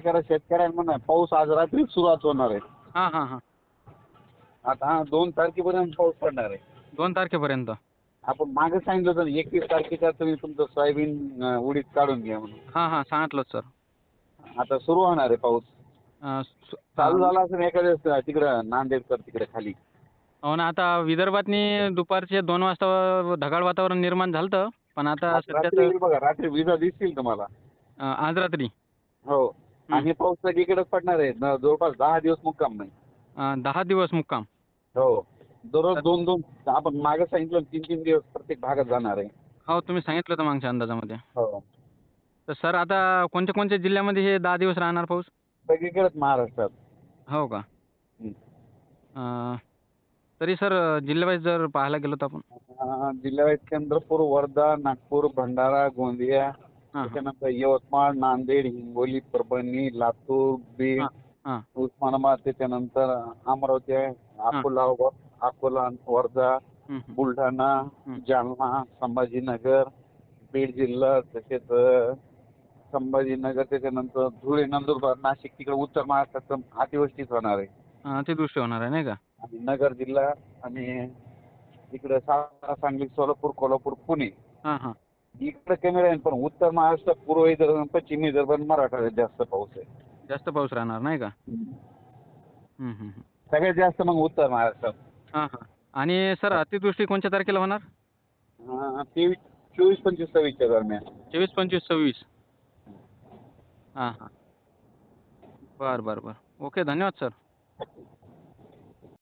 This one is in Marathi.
करा शेतकऱ्यांना पाऊस आज रात्री सुरुवात होणार आहे. हां हां हां. आता हा दोन तारखेपर्यंत पाऊस पडणार आहे. दोन तारखेपर्यंत. आपण मागे सांगितलं होतं एकवीस तारखेच्या तुम्ही तुमचं सोयाबीन अं, उडीद काढून घ्या म्हणून. हां हां सांगितलं सर. आता सुरू होणार आहे पाऊस. अं, सु- चालू झाला असेल एखाद्या तिकडं नांदेडकर तिकडे खाली. हो ना आता विदर्भातनी दुपारचे दोन वाजता ढगाळ वातावरण निर्माण झालं होतं पण आता आज सध्या रात्री तर बघा रात्री विजा दिसतील तुम्हाला. अं, आज रात्री. हो. आणि पाऊस सगळीकडेच पडणार आहे. न- जवळपास दहा दिवस मुक्काम नाही. अं, दहा दिवस मुक्काम. हो. दररोज दोन दोन आपण मागे सांगितलं तीन तीन दिवस प्रत्येक भागात जाणार आहे. हो तुम्ही सांगितलं होतं मागच्या अंदाजामध्ये. हो. तर सर आता कोणत्या कोणत्या जिल्ह्यामध्ये हे दहा दिवस राहणार पाऊस? सगळीकडेच महाराष्ट्रात. हो का. अं, तरी सर जिल्ह्यावाईज जर पाहायला गेलो तर आपण? अं, जिल्ह्यात चंद्रपूर वर्धा नागपूर भंडारा गोंदिया त्याच्यानंतर यवतमाळ नांदेड हिंगोली परभणी लातूर बीड उस्मानाबाद त्याच्यानंतर अमरावती आहे अकोला अकोला वर्धा. बुलढाणा. जालना संभाजीनगर बीड जिल्हा तसेच संभाजीनगर त्याच्यानंतर धुळे नंदुरबार नाशिक तिकडे उत्तर महाराष्ट्रात अतिवृष्टीच होणार आहे. अतिवृष्टी होणार आहे नाही का? आणि नगर जिल्हा आणि इकडे सातारा सांगली सोलापूर कोल्हापूर पुणे. इकडे कमी राहील पण उत्तर महाराष्ट्र पूर्व विदर्भ पश्चिम विदर्भ आणि मराठवाड्यात जास्त पाऊस आहे. जास्त पाऊस राहणार नाही का. सगळ्यात जास्त मग उत्तर महाराष्ट्रात हां हां. आणि सर अतिवृष्टी कोणत्या तारखेला होणार? हा, तेवीस चोवीस पंचवीस सव्वीसच्या दरम्यान. चोवीस पंचवीस सव्वीस. हां हां. बरं बरं बरं. ओके धन्यवाद सर.